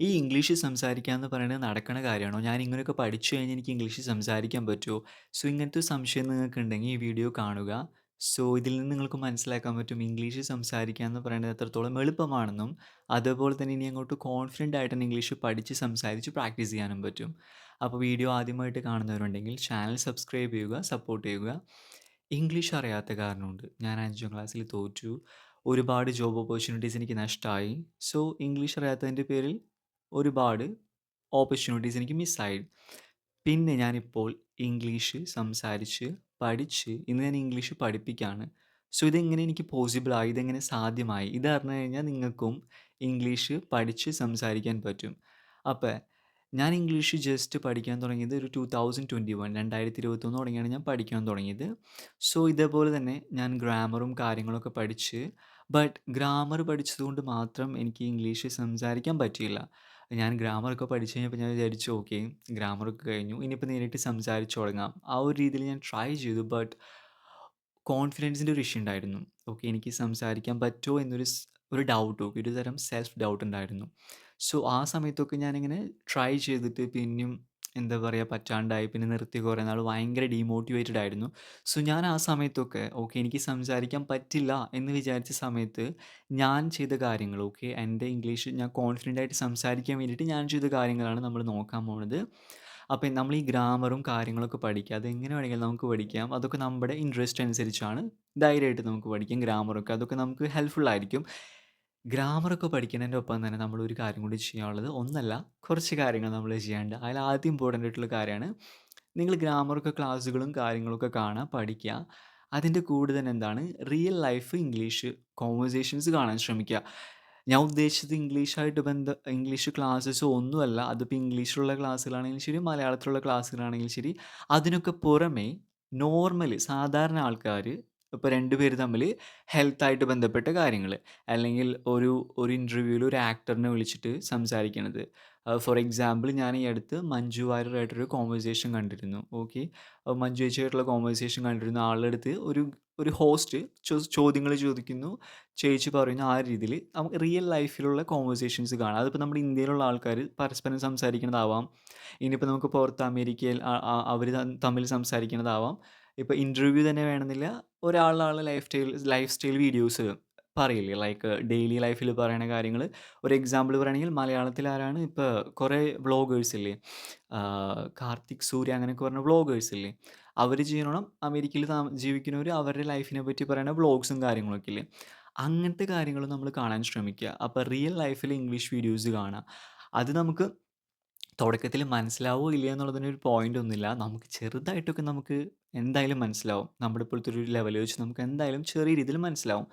ഈ ഇംഗ്ലീഷ് സംസാരിക്കുക എന്ന് പറയുന്നത് നടക്കണ കാര്യമാണോ? ഞാൻ ഇങ്ങനെയൊക്കെ പഠിച്ചു കഴിഞ്ഞാൽ എനിക്ക് ഇംഗ്ലീഷ് സംസാരിക്കാൻ പറ്റുമോ? സോ ഇങ്ങനത്തെ സംശയം നിങ്ങൾക്കുണ്ടെങ്കിൽ ഈ വീഡിയോ കാണുക. സോ ഇതിൽ നിന്ന് നിങ്ങൾക്ക് മനസ്സിലാക്കാൻ പറ്റും ഇംഗ്ലീഷ് സംസാരിക്കുക എന്ന് പറയുന്നത് എത്രത്തോളം എളുപ്പമാണെന്നും, അതേപോലെ തന്നെ ഇനി അങ്ങോട്ട് കോൺഫിഡന്റ് ആയിട്ട് ഇംഗ്ലീഷ് പഠിച്ച് സംസാരിച്ച് പ്രാക്ടീസ് ചെയ്യാനും പറ്റും. അപ്പോൾ വീഡിയോ ആദ്യമായിട്ട് കാണുന്നവരുണ്ടെങ്കിൽ ചാനൽ സബ്സ്ക്രൈബ് ചെയ്യുക, സപ്പോർട്ട് ചെയ്യുക. ഇംഗ്ലീഷ് അറിയാത്ത കാരണമുണ്ട്. ഞാൻ അഞ്ചാം ക്ലാസ്സിൽ തോറ്റു. ഒരുപാട് ജോബ് ഓപ്പർച്യൂണിറ്റീസ് എനിക്ക് നഷ്ടമായി. സോ ഇംഗ്ലീഷ് അറിയാത്തതിന്റെ പേരിൽ ഒരുപാട് ഓപ്പർച്യൂണിറ്റീസ് എനിക്ക് മിസ്സായി. പിന്നെ ഞാനിപ്പോൾ ഇംഗ്ലീഷ് സംസാരിച്ച്, പഠിച്ച് ഇന്ന് ഞാൻ ഇംഗ്ലീഷ് പഠിപ്പിക്കുകയാണ്. സോ ഇതെങ്ങനെ എനിക്ക് പോസിബിളായി? ഇതെങ്ങനെ സാധ്യമായി? ഇതറിഞ്ഞു കഴിഞ്ഞാൽ നിങ്ങൾക്കും ഇംഗ്ലീഷ് പഠിച്ച് സംസാരിക്കാൻ പറ്റും. അപ്പോൾ ഞാൻ ഇംഗ്ലീഷ് ജസ്റ്റ് പഠിക്കാൻ തുടങ്ങിയത് ഒരു 2021 2021 തുടങ്ങിയാണ് ഞാൻ പഠിക്കാൻ തുടങ്ങിയത്. സോ ഇതേപോലെ തന്നെ ഞാൻ ഗ്രാമറും കാര്യങ്ങളൊക്കെ പഠിച്ച് ബട്ട് ഗ്രാമർ പഠിച്ചതുകൊണ്ട് മാത്രം എനിക്ക് ഇംഗ്ലീഷ് സംസാരിക്കാൻ പറ്റിയില്ല. ഞാൻ ഗ്രാമറൊക്കെ പഠിച്ച് കഴിഞ്ഞപ്പോൾ ഞാൻ വിചാരിച്ചു ഓക്കെ ഗ്രാമറൊക്കെ കഴിഞ്ഞു. ഇനിയിപ്പോൾ നേരിട്ട് സംസാരിച്ചു തുടങ്ങാം. ആ ഒരു രീതിയിൽ ഞാൻ ട്രൈ ചെയ്തു. ബട്ട് കോൺഫിഡൻസിന്റെ ഒരു ഇഷ്യൂ ഉണ്ടായിരുന്നു. ഓക്കെ എനിക്ക് സംസാരിക്കാൻ പറ്റുമോ എന്നൊരു ഒരു ഡൗട്ട് ഒരു തരം സെൽഫ് ഡൗട്ട് ഉണ്ടായിരുന്നു. സോ ആ സമയത്തൊക്കെ ഞാനിങ്ങനെ ട്രൈ ചെയ്തിട്ട് പിന്നെയും എന്താ പറയുക പറ്റാണ്ടായി. പിന്നെ നിർത്തി കുറേ നാൾ ഭയങ്കര ഡീമോട്ടിവേറ്റഡ് ആയിരുന്നു. സോ ഞാൻ ആ സമയത്തൊക്കെ ഓക്കെ എനിക്ക് സംസാരിക്കാൻ പറ്റില്ല എന്ന് വിചാരിച്ച സമയത്ത് ഞാൻ ചെയ്ത കാര്യങ്ങൾ ഓക്കെ എന്റെ ഇംഗ്ലീഷ് ഞാൻ കോൺഫിഡന്റ് ആയിട്ട് സംസാരിക്കാൻ വേണ്ടിയിട്ട് ഞാൻ ചെയ്ത കാര്യങ്ങളാണ് നമ്മൾ നോക്കാൻ പോണത്. അപ്പോൾ നമ്മൾ ഈ ഗ്രാമറും കാര്യങ്ങളൊക്കെ പഠിക്കുക. അതെങ്ങനെ വേണമെങ്കിലും നമുക്ക് പഠിക്കാം. അതൊക്കെ നമ്മുടെ ഇൻട്രസ്റ്റ് അനുസരിച്ചാണ്. ധൈര്യമായിട്ട് നമുക്ക് പഠിക്കാം ഗ്രാമറൊക്കെ. അതൊക്കെ നമുക്ക് ഹെൽപ്ഫുൾ ആയിരിക്കും. ഗ്രാമറൊക്കെ പഠിക്കുന്നതിന്റെ ഒപ്പം തന്നെ നമ്മൾ ഒരു കാര്യം കൂടി ചെയ്യാനുള്ളത് ഒന്നല്ല കുറച്ച് കാര്യങ്ങൾ നമ്മൾ ചെയ്യാണ്ട് അതിൽ ആദ്യം ഇമ്പോർട്ടന്റ് ആയിട്ടുള്ള കാര്യമാണ് നിങ്ങൾ ഗ്രാമറൊക്കെ ക്ലാസ്സുകളും കാര്യങ്ങളൊക്കെ കാണുക, പഠിക്കുക. അതിന്റെ കൂടെ തന്നെ എന്താണ് റിയൽ ലൈഫ് ഇംഗ്ലീഷ് കോൺവെർസേഷൻസ് കാണാൻ ശ്രമിക്കുക. ഞാൻ ഉദ്ദേശിച്ചത് ഇംഗ്ലീഷായിട്ട് ബന്ധ ഇംഗ്ലീഷ് ക്ലാസ്സസ് ഒന്നുമല്ല. അതിപ്പോൾ ഇംഗ്ലീഷിലുള്ള ക്ലാസ്സുകളാണെങ്കിലും ശരി, മലയാളത്തിലുള്ള ക്ലാസ്സുകളാണെങ്കിലും ശരി, അതിനൊക്കെ പുറമേ നോർമൽ സാധാരണ ആൾക്കാർ ഇപ്പോൾ രണ്ട് പേര് തമ്മിൽ ഹെൽത്തായിട്ട് ബന്ധപ്പെട്ട കാര്യങ്ങൾ അല്ലെങ്കിൽ ഒരു ഒരു ഇന്റർവ്യൂവിൽ ഒരു ആക്ടറിനെ വിളിച്ചിട്ട് സംസാരിക്കണത്. ഫോർ എക്സാമ്പിൾ ഞാൻ ഈ അടുത്ത് മഞ്ജു വാര്യറായിട്ടൊരു കോൺവെർസേഷൻ കണ്ടിരുന്നു. ഓക്കെ മഞ്ജു ചേച്ചിയായിട്ടുള്ള കോൺവെർസേഷൻ കണ്ടിരുന്നു. ആളുടെ അടുത്ത് ഒരു ഒരു ഹോസ്റ്റ് ചോദ്യങ്ങൾ ചോദിക്കുന്നു. ചേച്ചി പറയുന്നു. ആ രീതിയിൽ നമുക്ക് റിയൽ ലൈഫിലുള്ള കോൺവെർസേഷൻസ് കാണാം. അതിപ്പോൾ നമ്മുടെ ഇന്ത്യയിലുള്ള ആൾക്കാർ പരസ്പരം സംസാരിക്കുന്നതാവാം. ഇനിയിപ്പോൾ നമുക്ക് പുറത്ത് അമേരിക്കയിൽ അവർ തമ്മിൽ സംസാരിക്കുന്നതാവാം. ഇപ്പോൾ ഇന്റർവ്യൂ തന്നെ വേണമെന്നില്ല. ഒരാളാളുടെ life style life style videos പറയില്ലേ? ലൈക്ക് ഡെയിലി ലൈഫിൽ പറയുന്ന കാര്യങ്ങൾ ഒരു എക്സാമ്പിൾ പറയുകയാണെങ്കിൽ മലയാളത്തിൽ ആരാണ്? ഇപ്പോൾ കുറേ വ്ളോഗേഴ്സ് ഇല്ലേ? കാർത്തിക് സൂര്യ അങ്ങനെയൊക്കെ പറഞ്ഞ വ്ളോഗേഴ്സ് ഇല്ലേ? അവർ ചെയ്യണം അമേരിക്കയിൽ താ ജീവിക്കുന്നവർ അവരുടെ ലൈഫിനെ പറ്റി പറയുന്ന വ്ളോഗ്സും കാര്യങ്ങളൊക്കെ ഇല്ലേ? അങ്ങനത്തെ കാര്യങ്ങൾ നമ്മൾ കാണാൻ ശ്രമിക്കുക അപ്പോൾ റിയൽ ലൈഫിൽ ഇംഗ്ലീഷ് വീഡിയോസ് കാണുക അത് നമുക്ക് തുടക്കത്തിൽ മനസ്സിലാവോ ഇല്ലയോ എന്നുള്ളതിനൊരു പോയിന്റ് ഒന്നുമില്ല. നമുക്ക് ചെറുതായിട്ടൊക്കെ നമുക്ക് എന്തായാലും മനസ്സിലാവും. നമ്മുടെ ഇപ്പോഴത്തെ ഒരു ലെവൽ വെച്ച് നമുക്ക് എന്തായാലും ചെറിയ രീതിയിൽ മനസ്സിലാവും.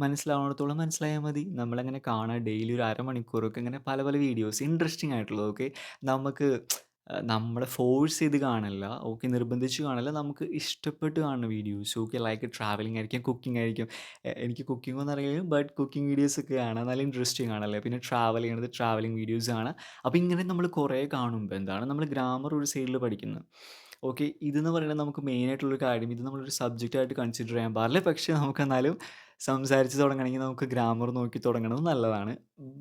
മനസ്സിലാവുന്നിടത്തോളം മനസ്സിലായാൽ മതി. നമ്മളങ്ങനെ കാണാൻ ഡെയിലി ഒരു അരമണിക്കൂറൊക്കെ ഇങ്ങനെ പല പല വീഡിയോസ് ഇൻട്രസ്റ്റിംഗ് ആയിട്ടുള്ളതൊക്കെ നമുക്ക് നമ്മളെ ഫോഴ്സ് ചെയ്ത് കാണല്ല. ഓക്കെ നിർബന്ധിച്ച് കാണല്ല. നമുക്ക് ഇഷ്ടപ്പെട്ട് കാണുന്ന വീഡിയോസ് ഓക്കെ ലൈക്ക് ട്രാവലിംഗ് ആയിരിക്കും, കുക്കിംഗ് ആയിരിക്കും. എനിക്ക് കുക്കിംഗ് ഒന്നും അറിയില്ല ബട്ട് കുക്കിംഗ് വീഡിയോസ് ഒക്കെ കാണാൻ നല്ല ഇൻട്രസ്റ്റിംഗ് ആണല്ലേ. പിന്നെ ട്രാവൽ ചെയ്യണത് ട്രാവലിംഗ് വീഡിയോസ് കാണാം. അപ്പോൾ ഇങ്ങനെ നമ്മൾ കുറേ കാണുമ്പോൾ എന്താണ് നമ്മൾ ഗ്രാമർ ഒരു സൈഡിൽ പഠിക്കുന്നത്. ഓക്കെ ഇതെന്ന് പറയുന്നത് നമുക്ക് മെയിനായിട്ടുള്ളൊരു കാര്യം ഇത് നമ്മളൊരു സബ്ജക്റ്റായിട്ട് കൺസിഡർ ചെയ്യാൻ പാടില്ല. പക്ഷേ നമുക്ക് എന്നാലും സംസാരിച്ച് തുടങ്ങണമെങ്കിൽ നമുക്ക് ഗ്രാമർ നോക്കി തുടങ്ങുന്നത് നല്ലതാണ്.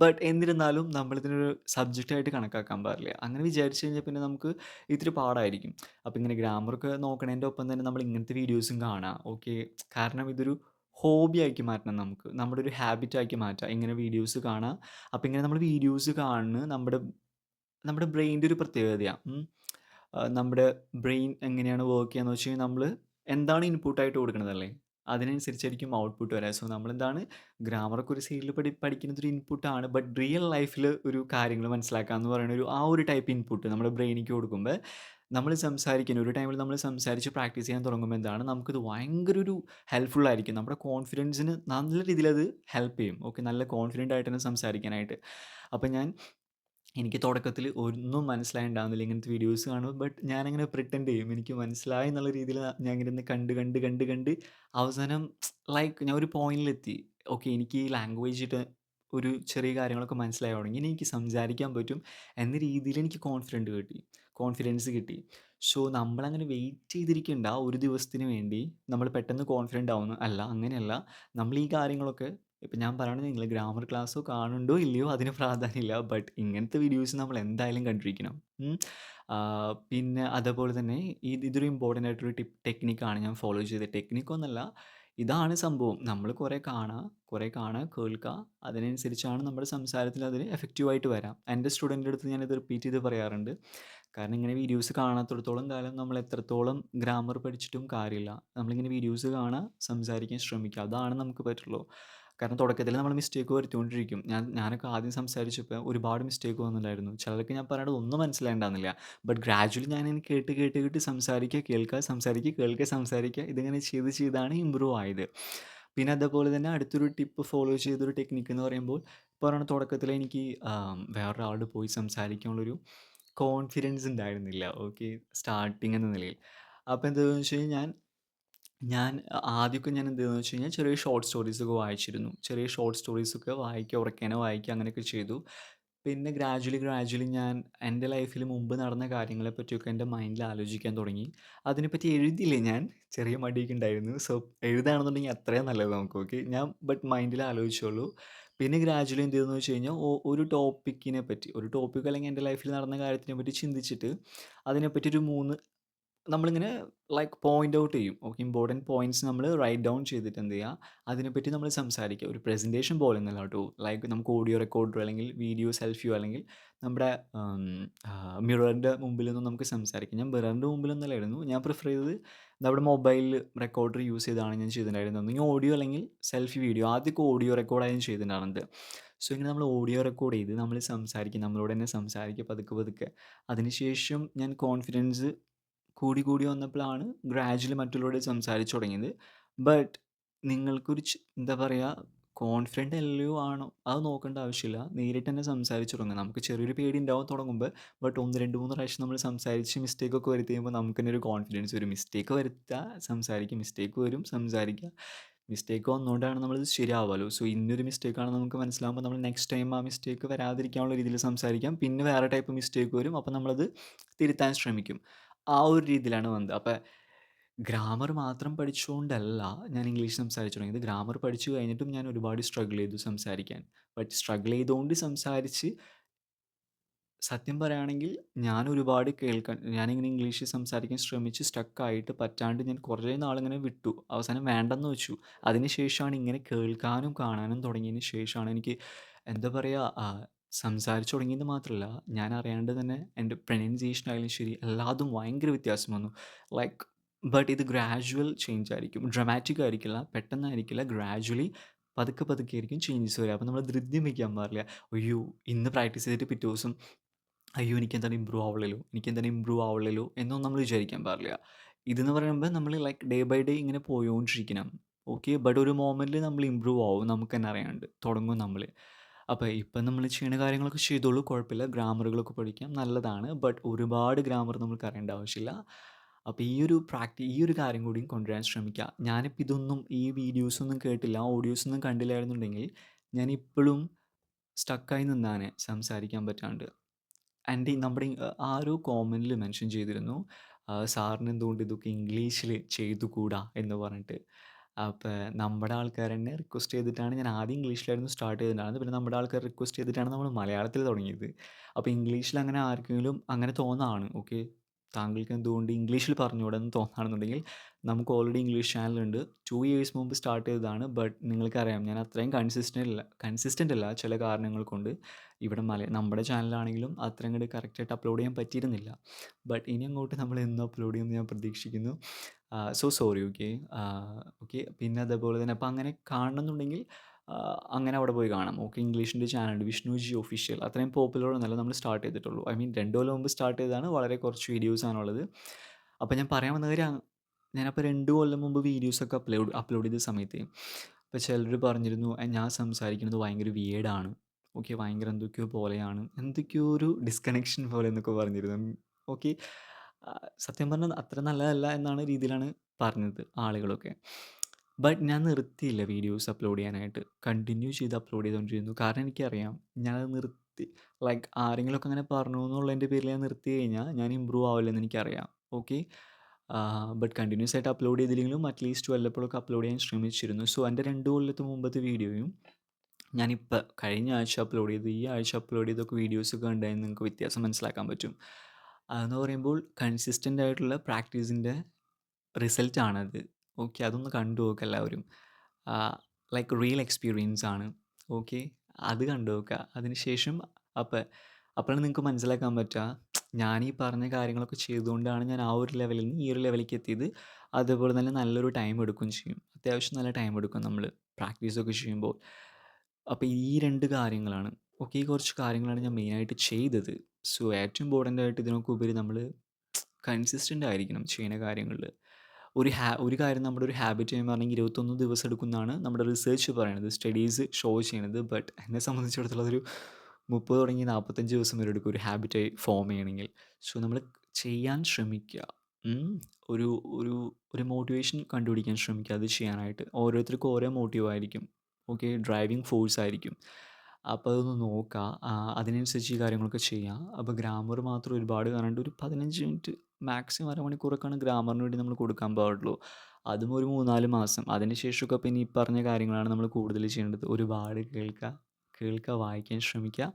ബട്ട് എന്നിരുന്നാലും നമ്മളിതിനൊരു സബ്ജക്റ്റായിട്ട് കണക്കാക്കാൻ പാടില്ല. അങ്ങനെ വിചാരിച്ചു കഴിഞ്ഞാൽ പിന്നെ നമുക്ക് ഇത്തിരി പാടായിരിക്കും. അപ്പോൾ ഇങ്ങനെ ഗ്രാമറൊക്കെ നോക്കണതിന്റെ ഒപ്പം തന്നെ നമ്മൾ ഇങ്ങനത്തെ വീഡിയോസും കാണാം ഓക്കെ കാരണം ഇതൊരു ഹോബി ആക്കി മാറ്റണം നമുക്ക്. നമ്മുടെ ഒരു ഹാബിറ്റ് ആക്കി മാറ്റുക. ഇങ്ങനെ വീഡിയോസ് കാണാം അപ്പോൾ ഇങ്ങനെ നമ്മൾ വീഡിയോസ് കാണുന്ന നമ്മുടെ നമ്മുടെ ബ്രെയിന്റെ ഒരു പ്രത്യേകതയാണ്. നമ്മുടെ ബ്രെയിൻ എങ്ങനെയാണ് വർക്ക് ചെയ്യാന്ന് വെച്ച് കഴിഞ്ഞാൽ നമ്മൾ എന്താണ് ഇൻപുട്ട് ആയിട്ട് കൊടുക്കണതല്ലേ അതിനനുസരിച്ചായിരിക്കും ഔട്ട്പുട്ട് വരാം സോ നമ്മളെന്താണ് ഗ്രാമറൊക്കെ ഒരു സൈഡിൽ പഠി പഠിക്കുന്നത് ഒരു ഇൻപുട്ടാണ്. ബട്ട് റിയൽ ലൈഫിൽ ഒരു കാര്യങ്ങൾ മനസ്സിലാക്കുക എന്ന് പറയുന്ന ഒരു ആ ഒരു ടൈപ്പ് ഇൻപുട്ട് നമ്മുടെ ബ്രെയിനിക്ക് കൊടുക്കുമ്പോൾ നമ്മൾ സംസാരിക്കുന്ന ഒരു ടൈമിൽ നമ്മൾ സംസാരിച്ച് പ്രാക്ടീസ് ചെയ്യാൻ തുടങ്ങുമ്പോൾ എന്താണ് നമുക്കിത് ഭയങ്കര ഒരു ഹെൽപ്ഫുൾ ആയിരിക്കും. നമ്മുടെ കോൺഫിഡൻസിന് നല്ല രീതിയിൽ അത് ഹെൽപ്പ് ചെയ്യും. ഓക്കെ നല്ല കോൺഫിഡന്റ് ആയിട്ട് തന്നെ സംസാരിക്കാനായിട്ട്. അപ്പോൾ ഞാൻ എനിക്ക് തുടക്കത്തിൽ ഒന്നും മനസ്സിലായിണ്ടാവുന്നില്ല ഇങ്ങനത്തെ വീഡിയോസ് കാണും ബട്ട് ഞാനങ്ങനെ പ്രിട്ടൻഡ് ചെയ്യും. എനിക്ക് മനസ്സിലായി എന്നുള്ള രീതിയിൽ ഞാൻ ഇങ്ങനെ കണ്ട്, കണ്ട്, കണ്ട്, കണ്ട് അവസാനം ലൈക്ക് ഞാൻ ഒരു പോയിന്റിലെത്തി. ഓക്കെ എനിക്ക് ഈ ലാംഗ്വേജ് ഒരു ചെറിയ കാര്യങ്ങളൊക്കെ മനസ്സിലായി തുടങ്ങി. ഇനി എനിക്ക് സംസാരിക്കാൻ പറ്റും എന്ന രീതിയിൽ എനിക്ക് കോൺഫിഡന്റ് കിട്ടി. കോൺഫിഡൻസ് കിട്ടി. സോ നമ്മളങ്ങനെ വെയിറ്റ് ചെയ്തിരിക്കണ്ട ഒരു ദിവസത്തിന് വേണ്ടി നമ്മൾ പെട്ടെന്ന് കോൺഫിഡന്റ് ആവുന്നു. അല്ല അങ്ങനെയല്ല. നമ്മൾ ഈ കാര്യങ്ങളൊക്കെ ഇപ്പം ഞാൻ പറയണത് നിങ്ങൾ ഗ്രാമർ ക്ലാസ്സോ കാണുന്നുണ്ടോ ഇല്ലയോ അതിന് പ്രാധാന്യമില്ല. ബട്ട് ഇങ്ങനത്തെ വീഡിയോസ് നമ്മൾ എന്തായാലും കണ്ടിരിക്കണം. പിന്നെ അതേപോലെ തന്നെ ഇത് ഇതൊരു ഇമ്പോർട്ടന്റ് ആയിട്ടൊരു ടിപ്പ് ടെക്നിക്കാണ് ഞാൻ ഫോളോ ചെയ്ത ടെക്നിക്കൊന്നല്ല. ഇതാണ് സംഭവം. നമ്മൾ കുറേ കാണുക കുറേ കാണുക കേൾക്കുക അതിനനുസരിച്ചാണ് നമ്മുടെ സംസാരത്തിൽ അതിന് എഫക്റ്റീവായിട്ട് വരാം. എന്റെ സ്റ്റുഡന്റെ അടുത്ത് ഞാനിത് റിപ്പീറ്റ് ചെയ്ത് പറയാറുണ്ട്. കാരണം ഇങ്ങനെ വീഡിയോസ് കാണാത്തിടത്തോളം കാലം നമ്മൾ എത്രത്തോളം ഗ്രാമർ പഠിച്ചിട്ടും കാര്യമില്ല. നമ്മളിങ്ങനെ വീഡിയോസ് കാണാ, സംസാരിക്കാൻ ശ്രമിക്കുക. അതാണ് നമുക്ക് പറ്റുള്ളൂ. കാരണം തുടക്കത്തിൽ നമ്മൾ മിസ്റ്റേക്ക് വരുത്തിക്കൊണ്ടിരിക്കും. ഞാൻ ഞാനൊക്കെ ആദ്യം സംസാരിച്ചപ്പോൾ ഒരുപാട് മിസ്റ്റേക്ക് വന്നിട്ടുണ്ടായിരുന്നു. ചിലർക്ക് ഞാൻ പറയണത് ഒന്നും മനസ്സിലായിണ്ടാവുന്നില്ല ബട്ട് ഗ്രാജ്വലി എനിക്ക് കേട്ട്, കേട്ട്, കേട്ട് സംസാരിക്കുക, കേൾക്കുക, സംസാരിക്കുക, കേൾക്കുക, സംസാരിക്കുക ഇതിങ്ങനെ ചെയ്ത് ചെയ്താണ് ഇമ്പ്രൂവ് ആയത്. പിന്നെ അതേപോലെ തന്നെ അടുത്തൊരു ടിപ്പ് ഫോളോ ചെയ്തൊരു ടെക്നിക്ക് എന്ന് പറയുമ്പോൾ ഇപ്പോൾ പറയണ തുടക്കത്തിൽ എനിക്ക് വേറൊരാളോട് പോയി സംസാരിക്കാനുള്ളൊരു കോൺഫിഡൻസ് ഉണ്ടായിരുന്നില്ല. ഓക്കെ. സ്റ്റാർട്ടിങ് എന്ന നിലയിൽ. അപ്പോൾ എന്താണെന്ന് വെച്ച് കഴിഞ്ഞാൽ ഞാൻ ഞാൻ ആദ്യമൊക്കെ ഞാൻ എന്താണെന്ന് വെച്ച് കഴിഞ്ഞാൽ ചെറിയ ഷോർട്ട് സ്റ്റോറീസൊക്കെ വായിച്ചിരുന്നു. ചെറിയ ഷോർട്ട് സ്റ്റോറീസൊക്കെ വായിക്കുക, ഉറക്കനെ വായിക്കുക അങ്ങനെയൊക്കെ ചെയ്തു. പിന്നെ ഗ്രാജ്വലി, ഗ്രാജ്വലി ഞാൻ എന്റെ ലൈഫിൽ മുമ്പ് നടന്ന കാര്യങ്ങളെ പറ്റിയൊക്കെ എന്റെ മൈൻഡിൽ ആലോചിക്കാൻ തുടങ്ങി. അതിനെപ്പറ്റി എഴുതിയില്ല ഞാൻ. ചെറിയ മടിയൊക്കെ ഉണ്ടായിരുന്നു. സോ എഴുതാണെന്നുണ്ടെങ്കിൽ അത്രയും നല്ലത് നമുക്ക്. ഓക്കെ. ഞാൻ ബട്ട് മൈൻഡിൽ ആലോചിച്ചുള്ളൂ. പിന്നെ ഗ്രാജ്വലി എന്ത് ചെയ്തെന്ന് വെച്ച് കഴിഞ്ഞാൽ ഒരു ടോപ്പിക്കിനെ പറ്റി ഒരു ടോപ്പിക് അല്ലെങ്കിൽ എന്റെ ലൈഫിൽ നടന്ന കാര്യത്തിനെ പറ്റി ചിന്തിച്ചിട്ട് അതിനെപ്പറ്റി ഒരു 3 നമ്മളിങ്ങനെ ലൈക്ക് പോയിന്റ് ഔട്ട് ചെയ്യും. ഓക്കെ. ഇമ്പോർട്ടന്റ് പോയിന്റ്സ് നമ്മൾ റൈറ്റ് ഡൗൺ ചെയ്തിട്ട് എന്ത് ചെയ്യുക, അതിനെപ്പറ്റി നമ്മൾ സംസാരിക്കുക. ഒരു പ്രസന്റേഷൻ പോലെ എന്നല്ല കേട്ടോ. ലൈക്ക് നമുക്ക് ഓഡിയോ റെക്കോർഡറോ അല്ലെങ്കിൽ വീഡിയോ സെൽഫിയോ അല്ലെങ്കിൽ നമ്മുടെ മിററിന്റെ മുമ്പിലൊന്നും നമുക്ക് സംസാരിക്കാം. ഞാൻ മിററിന്റെ മുമ്പിലൊന്നുമല്ലായിരുന്നു. ഞാൻ പ്രിഫർ ചെയ്തത് നമ്മുടെ മൊബൈൽ റെക്കോർഡർ യൂസ് ചെയ്താണ് ഞാൻ ചെയ്തിട്ടുണ്ടായിരുന്നത്. ഒന്നെങ്കിൽ ഓഡിയോ അല്ലെങ്കിൽ സെൽഫി വീഡിയോ. ആദ്യമൊക്കെ ഓഡിയോ റെക്കോർഡായിരുന്നു ചെയ്തിട്ടുണ്ടായിരുന്നത്. സോ ഇങ്ങനെ നമ്മൾ ഓഡിയോ റെക്കോർഡ് ചെയ്ത് നമ്മൾ സംസാരിക്കും. നമ്മളോട് തന്നെ സംസാരിക്കുക പതുക്കെ പതുക്കെ. അതിനുശേഷം ഞാൻ കോൺഫിഡൻസ് കൂടി കൂടി വന്നപ്പോഴാണ് ഗ്രാജ്വലി മറ്റുള്ളവരോട് സംസാരിച്ചു തുടങ്ങിയത്. ബട്ട് നിങ്ങൾക്കൊരു എന്താ പറയുക കോൺഫിഡന്റ് അല്ലയോ ആണോ അത് നോക്കേണ്ട ആവശ്യമില്ല. നേരിട്ട് തന്നെ സംസാരിച്ചു തുടങ്ങുക. നമുക്ക് ചെറിയൊരു പേടി ഉണ്ടാവാൻ തുടങ്ങുമ്പോൾ ബട്ട് 1, 2, 3 പ്രാവശ്യം നമ്മൾ സംസാരിച്ച് മിസ്റ്റേക്കൊക്കെ വരുത്തി കഴിയുമ്പോൾ നമുക്ക് തന്നെ ഒരു കോൺഫിഡൻസ് ഒരു മിസ്റ്റേക്ക് വരുത്തുക, സംസാരിക്കുക, മിസ്റ്റേക്ക് വരും, സംസാരിക്കുക. മിസ്റ്റേക്ക് വന്നുകൊണ്ടാണ് നമ്മളിത് ശരിയാവുമല്ലോ. സോ ഇന്നൊരു മിസ്റ്റേക്കാണ് നമുക്ക് മനസ്സിലാകുമ്പോൾ നമ്മൾ നെക്സ്റ്റ് ടൈം ആ മിസ്റ്റേക്ക് വരാതിരിക്കാനുള്ള രീതിയിൽ സംസാരിക്കാം. പിന്നെ വേറെ ടൈപ്പ് മിസ്റ്റേക്ക് വരും. അപ്പോൾ നമ്മളത് തിരുത്താൻ ശ്രമിക്കും. ആ ഒരു രീതിയിലാണ് വന്നത്. അപ്പം ഗ്രാമർ മാത്രം പഠിച്ചുകൊണ്ടല്ല ഞാൻ ഇംഗ്ലീഷ് സംസാരിച്ചു തുടങ്ങിയത്. ഗ്രാമർ പഠിച്ചു കഴിഞ്ഞിട്ടും ഞാൻ ഒരുപാട് സ്ട്രഗിൾ ചെയ്തു സംസാരിക്കാൻ. ബട്ട് സ്ട്രഗിൾ ചെയ്തുകൊണ്ട് സംസാരിച്ച് സത്യം പറയുകയാണെങ്കിൽ ഞാൻ ഒരുപാട് കേൾക്കാൻ ഞാനിങ്ങനെ ഇംഗ്ലീഷിൽ സംസാരിക്കാൻ ശ്രമിച്ച് സ്റ്റക്കായിട്ട് പറ്റാണ്ട് ഞാൻ കുറേ നാളിങ്ങനെ വിട്ടു. അവസാനം വേണ്ടെന്ന് വെച്ചു. അതിന് ശേഷമാണ് ഇങ്ങനെ കേൾക്കാനും കാണാനും തുടങ്ങിയതിന് ശേഷമാണ് എനിക്ക് എന്താ പറയുക സംസാരിച്ച് തുടങ്ങിയത് മാത്രമല്ല ഞാൻ അറിയാണ്ട് തന്നെ എന്റെ പ്രൊനൗൺസിയേഷൻ ആയാലും ശരി എല്ലാതും ഭയങ്കര വ്യത്യാസം വന്നു. ലൈക്ക് ബട്ട് ഇത് ഗ്രാജുവൽ ചേഞ്ച് ആയിരിക്കും. ഡ്രമാറ്റിക് ആയിരിക്കില്ല. പെട്ടെന്നായിരിക്കില്ല. ഗ്രാജുവലി പതുക്കെ പതുക്കെ ആയിരിക്കും ചേഞ്ചസ് വരിക. അപ്പോൾ നമ്മൾ ധൃതി വയ്ക്കാൻ പാടില്ല. അയ്യോ! ഇന്ന് പ്രാക്ടീസ് ചെയ്തിട്ട് പിറ്റേ ദിവസം അയ്യോ! എനിക്കെന്താണ് ഇമ്പ്രൂവ് എനിക്ക് എനിക്കെന്താണ് ഇമ്പ്രൂവ് ആവുള്ളല്ലോ എന്നൊന്നും നമ്മൾ വിചാരിക്കാൻ പാടില്ല. ഇതെന്ന് പറയുമ്പോൾ നമ്മൾ ലൈക്ക് ഡേ ബൈ ഡേ ഇങ്ങനെ പോയോണ്ടിരിക്കണം. ഓക്കെ. ബട്ട് ഒരു മോമെന്റിൽ നമ്മൾ ഇമ്പ്രൂവ് ആവും നമുക്ക് തന്നെ അറിയാണ്ട്. തുടങ്ങും നമ്മൾ. അപ്പോൾ ഇപ്പം നമ്മൾ ചെയ്യുന്ന കാര്യങ്ങളൊക്കെ ചെയ്തോളൂ കുഴപ്പമില്ല. ഗ്രാമറുകളൊക്കെ പഠിക്കാം നല്ലതാണ്. ബട്ട് ഒരുപാട് ഗ്രാമർ നമുക്ക് അറിയേണ്ട ആവശ്യമില്ല. അപ്പോൾ ഈ ഒരു പ്രാക്ടി ഈ ഒരു കാര്യം കൂടിയും കൊണ്ടുവരാൻ ശ്രമിക്കുക. ഞാനിപ്പോൾ ഇതൊന്നും ഈ വീഡിയോസൊന്നും കേട്ടില്ല, ഓഡിയോസൊന്നും കണ്ടില്ലായിരുന്നുണ്ടെങ്കിൽ ഞാനിപ്പോഴും സ്റ്റക്കായി നിന്നാണ് സംസാരിക്കാൻ പറ്റാണ്ട്. ആൻഡ് നമ്മുടെ ആരോ കോമന്റിൽ മെൻഷൻ ചെയ്തിരുന്നു. സാറിന് എന്തുകൊണ്ട് ഇതൊക്കെ ഇംഗ്ലീഷിൽ ചെയ്തുകൂടാ എന്ന് പറഞ്ഞിട്ട്. അപ്പോൾ നമ്മുടെ ആൾക്കാർ തന്നെ റിക്വസ്റ്റ് ചെയ്തിട്ടാണ് ഞാൻ ആദ്യം ഇംഗ്ലീഷിലായിരുന്നു സ്റ്റാർട്ട് ചെയ്തിട്ടുണ്ടായിരുന്നത്. പിന്നെ നമ്മുടെ ആൾക്കാർ റിക്വസ്റ്റ് ചെയ്തിട്ടാണ് നമ്മൾ മലയാളത്തിൽ തുടങ്ങിയത്. അപ്പോൾ ഇംഗ്ലീഷിൽ അങ്ങനെ ആർക്കെങ്കിലും അങ്ങനെ തോന്നുകയാണ് ഓക്കെ താങ്കൾക്ക് എന്തുകൊണ്ട് ഇംഗ്ലീഷിൽ പറഞ്ഞുകൂടെ എന്ന് തോന്നുകയാണെന്നുണ്ടെങ്കിൽ നമുക്ക് ഓൾറെഡി ഇംഗ്ലീഷ് ചാനലുണ്ട്. ടു ഇയേഴ്സ് മുമ്പ് സ്റ്റാർട്ട് ചെയ്തതാണ്. ബട്ട് നിങ്ങൾക്കറിയാം ഞാൻ അത്രയും കൺസിസ്റ്റന്റ് അല്ല കൺസിസ്റ്റന്റ് അല്ല ചില കാരണങ്ങൾ കൊണ്ട്. ഇവിടെ മല നമ്മുടെ ചാനലാണെങ്കിലും അത്രയും കൂടി കറക്റ്റായിട്ട് അപ്ലോഡ് ചെയ്യാൻ പറ്റിയിരുന്നില്ല. ബട്ട് ഇനി അങ്ങോട്ട് നമ്മൾ എന്ന് അപ്ലോഡ് ചെയ്യുമെന്ന് ഞാൻ പ്രതീക്ഷിക്കുന്നു. So sorry okay. ഓക്കെ. പിന്നെ അതേപോലെ തന്നെ അപ്പോൾ അങ്ങനെ കാണണമെന്നുണ്ടെങ്കിൽ അങ്ങനെ അവിടെ പോയി കാണാം. ഓക്കെ. ഇംഗ്ലീഷിന്റെ ചാനലുണ്ട്. Vishnu G official. അത്രയും പോപ്പുലർ ഒന്നല്ല നമ്മൾ സ്റ്റാർട്ട് ചെയ്തിട്ടുള്ളൂ. ഐ മീൻ രണ്ട് കൊല്ലം മുമ്പ് സ്റ്റാർട്ട് ചെയ്തതാണ്. വളരെ കുറച്ച് വീഡിയോസ് വീഡിയോസാണുള്ളത്. അപ്പോൾ ഞാൻ പറയാൻ വന്ന കാര്യം ഞാനപ്പോൾ രണ്ട് കൊല്ലം മുമ്പ് വീഡിയോസൊക്കെ അപ്ലോഡ് അപ്ലോഡ് ചെയ്ത സമയത്ത് അപ്പോൾ ചിലർ പറഞ്ഞിരുന്നു ഞാൻ സംസാരിക്കുന്നത് ഭയങ്കര വിയേഡാണ് ഓക്കെ. ഭയങ്കര എന്തൊക്കെയോ പോലെയാണ്. എന്തൊക്കെയോ ഒരു ഡിസ്കണക്ഷൻ പോലെ എന്നൊക്കെ പറഞ്ഞിരുന്നു. ഓക്കെ. സത്യം പറഞ്ഞാൽ അത്ര നല്ലതല്ല എന്നാണ് രീതിയിലാണ് പറഞ്ഞത് ആളുകളൊക്കെ. ബട്ട് ഞാൻ നിർത്തിയില്ല വീഡിയോസ് അപ്ലോഡ് ചെയ്യാനായിട്ട്. കണ്ടിന്യൂ ചെയ്ത് അപ്ലോഡ് ചെയ്തുകൊണ്ടിരുന്നു. കാരണം എനിക്കറിയാം ഞാനത് നിർത്തി ലൈക്ക് ആരെങ്കിലുമൊക്കെ അങ്ങനെ പറഞ്ഞു എന്നുള്ളതിന്റെ പേരിൽ ഞാൻ നിർത്തി കഴിഞ്ഞാൽ ഞാൻ ഇമ്പ്രൂവ് ആവില്ലെന്ന് എനിക്കറിയാം. ഓക്കെ. ബട്ട് കണ്ടിന്യൂസ് ആയിട്ട് അപ്ലോഡ് ചെയ്തില്ലെങ്കിലും അറ്റ്ലീസ്റ്റ് വല്ലപ്പോഴൊക്കെ അപ്ലോഡ് ചെയ്യാൻ ശ്രമിച്ചിരുന്നു സോ എന്റെ രണ്ട് കൊല്ലത്തെ മുമ്പത്തെ വീഡിയോയും ഞാനിപ്പോൾ കഴിഞ്ഞ ആഴ്ച അപ്ലോഡ് ചെയ്തു ഈ ആഴ്ച അപ്ലോഡ് ചെയ്തൊക്കെ വീഡിയോസൊക്കെ ഉണ്ടായി നിങ്ങൾക്ക് വ്യത്യാസം മനസ്സിലാക്കാൻ പറ്റും അതെന്ന് പറയുമ്പോൾ കൺസിസ്റ്റന്റ് ആയിട്ടുള്ള പ്രാക്ടീസിന്റെ റിസൾട്ടാണത് ഓക്കെ അതൊന്ന് കണ്ടു നോക്കുക എല്ലാവരും. ലൈക്ക് റിയൽ എക്സ്പീരിയൻസ് ആണ്. ഓക്കെ അത് കണ്ടു നോക്കുക അതിനുശേഷം അപ്പം അപ്പോഴാണ് നിങ്ങൾക്ക് മനസ്സിലാക്കാൻ പറ്റുക ഞാൻ ഈ പറഞ്ഞ കാര്യങ്ങളൊക്കെ ചെയ്തുകൊണ്ടാണ് ഞാൻ ആ ഒരു ലെവലിൽ നിന്ന് ഈ ഒരു ലെവലിലേക്ക് എത്തിയത്. അതുപോലെ തന്നെ നല്ലൊരു ടൈം എടുക്കുകയും ചെയ്യും. അത്യാവശ്യം നല്ല ടൈം എടുക്കും നമ്മൾ പ്രാക്ടീസൊക്കെ ചെയ്യുമ്പോൾ. അപ്പോൾ ഈ രണ്ട് കാര്യങ്ങളാണ്. ഓക്കെ ഈ കുറച്ച് കാര്യങ്ങളാണ് ഞാൻ മെയിനായിട്ട് ചെയ്തത്. സോ ഏറ്റവും ഇമ്പോർട്ടന്റ് ആയിട്ട് ഇതിനൊക്കെ ഉപരി നമ്മൾ കൺസിസ്റ്റന്റ് ആയിരിക്കണം ചെയ്യുന്ന കാര്യങ്ങളിൽ ഒരു ഹാ ഒരു കാര്യം നമ്മുടെ ഒരു ഹാബിറ്റ് എന്ന് പറഞ്ഞെങ്കിൽ ഇരുപത്തൊന്ന് ദിവസം എടുക്കുന്നതാണ് നമ്മുടെ റിസർച്ച് പറയണത് സ്റ്റഡീസ് ഷോ ചെയ്യണത് ബട്ട് എന്നെ സംബന്ധിച്ചിടത്തോളം ഒരു മുപ്പത് തുടങ്ങി നാൽപ്പത്തഞ്ച് ദിവസം വരെ എടുക്കും ഒരു ഹാബിറ്റായി ഫോം ചെയ്യണമെങ്കിൽ. സോ നമ്മൾ ചെയ്യാൻ ശ്രമിക്കുക. ഒരു ഒരു ഒരു മോട്ടിവേഷൻ കണ്ടുപിടിക്കാൻ ശ്രമിക്കുക അത് ചെയ്യാനായിട്ട്. ഓരോരുത്തർക്കും ഓരോ മോട്ടീവ് ആയിരിക്കും. ഓക്കെ ഡ്രൈവിംഗ് ഫോഴ്സ് ആയിരിക്കും. അപ്പോൾ അതൊന്ന് നോക്കുക. അതിനനുസരിച്ച് ഈ കാര്യങ്ങളൊക്കെ ചെയ്യാം അപ്പോൾ ഗ്രാമർ മാത്രം ഒരുപാട് കാണാണ്ട് ഒരു പതിനഞ്ച് മിനിറ്റ് മാക്സിമം അരമണിക്കൂറൊക്കെയാണ് ഗ്രാമറിന് വേണ്ടി നമ്മൾ കൊടുക്കാൻ പാടുള്ളൂ. അതും ഒരു മൂന്നാൽ മാസം. അതിന് ശേഷമൊക്കെ പിന്നെ ഈ പറഞ്ഞ കാര്യങ്ങളാണ് നമ്മൾ കൂടുതൽ ചെയ്യേണ്ടത്. ഒരുപാട് കേൾക്കുക കേൾക്കുക വായിക്കാൻ ശ്രമിക്കുക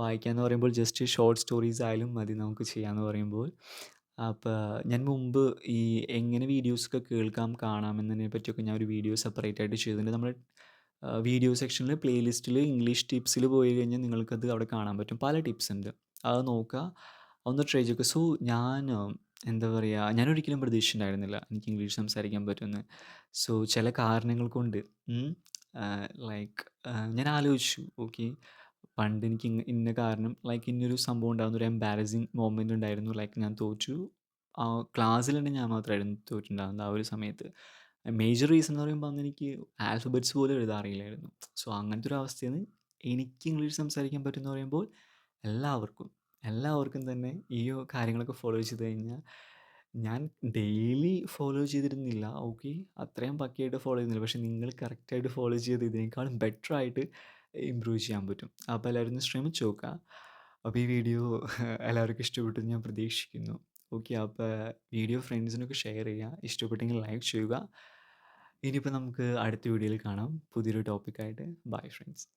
വായിക്കുക എന്ന് പറയുമ്പോൾ ജസ്റ്റ് ഷോർട്ട് സ്റ്റോറീസ് ആയാലും മതി നമുക്ക് ചെയ്യാമെന്ന് പറയുമ്പോൾ. അപ്പോൾ ഞാൻ മുമ്പ് ഈ എങ്ങനെ വീഡിയോസൊക്കെ കേൾക്കാം കാണാം എന്നതിനെ പറ്റിയൊക്കെ ഞാൻ ഒരു വീഡിയോ സെപ്പറേറ്റ് ആയിട്ട് ചെയ്തിട്ടുണ്ട്. നമ്മൾ വീഡിയോ സെക്ഷനിൽ പ്ലേലിസ്റ്റിൽ ഇംഗ്ലീഷ് ടിപ്സിൽ പോയി കഴിഞ്ഞാൽ നിങ്ങൾക്കത് അവിടെ കാണാൻ പറ്റും. പല ടിപ്സ് ഉണ്ട്. അത് നോക്കുക ഒന്ന് ട്രൈ ചെയ്യുക സോ ഞാൻ എന്താ പറയുക ഞാനൊരിക്കലും പ്രതീക്ഷിച്ചിട്ടുണ്ടായിരുന്നില്ല എനിക്ക് ഇംഗ്ലീഷ് സംസാരിക്കാൻ പറ്റുമെന്ന്. സോ ചില കാരണങ്ങൾ കൊണ്ട് ലൈക്ക് ഞാൻ ആലോചിച്ചു. ഓക്കെ പണ്ട് എനിക്ക് ഇങ്ങ ഇന്ന കാരണം ലൈക്ക് ഇന്നൊരു സംഭവം ഉണ്ടാകുന്ന ഒരു എംബാരസിങ് മൊമെന്റ് ഉണ്ടായിരുന്നു. ലൈക്ക് ഞാൻ തോറ്റു. ആ ക്ലാസ്സിൽ തന്നെ ഞാൻ മാത്രമായിരുന്നു തോറ്റിട്ടുണ്ടാകുന്നത് ആ ഒരു സമയത്ത്. മേജർ റീസൺ എന്ന് പറയുമ്പോൾ അന്ന് എനിക്ക് ആൽഫബറ്റ്സ് പോലും എഴുതാൻ അറിയില്ലായിരുന്നു. സോ അങ്ങനത്തെ ഒരു അവസ്ഥയിൽ എനിക്ക് ഇംഗ്ലീഷ് സംസാരിക്കാൻ പറ്റുമെന്ന് പറയുമ്പോൾ എല്ലാവർക്കും എല്ലാവർക്കും തന്നെ ഈ കാര്യങ്ങളൊക്കെ ഫോളോ ചെയ്ത് കഴിഞ്ഞാൽ ഞാൻ ഡെയിലി ഫോളോ ചെയ്തിരുന്നില്ല. ഓക്കെ അത്രയും പക്കയായിട്ട് ഫോളോ ചെയ്യുന്നില്ല പക്ഷേ നിങ്ങൾ കറക്റ്റായിട്ട് ഫോളോ ചെയ്ത് ഇതിനേക്കാളും ബെറ്റർ ആയിട്ട് ഇമ്പ്രൂവ് ചെയ്യാൻ പറ്റും. അപ്പോൾ എല്ലാവരും ഒന്ന് ശ്രമിച്ചു നോക്കുക അപ്പോൾ ഈ വീഡിയോ എല്ലാവർക്കും ഇഷ്ടപ്പെട്ടു ഞാൻ പ്രതീക്ഷിക്കുന്നു. ഓക്കെ അപ്പോൾ വീഡിയോ ഫ്രണ്ട്സിനൊക്കെ ഷെയർ ചെയ്യുക ഇഷ്ടപ്പെട്ടെങ്കിൽ ലൈക്ക് ചെയ്യുക. ഇനിയിപ്പോൾ നമുക്ക് അടുത്ത വീഡിയോയിൽ കാണാം. പുതിയൊരു ടോപ്പിക്കായിട്ട് ബൈ ഫ്രണ്ട്സ്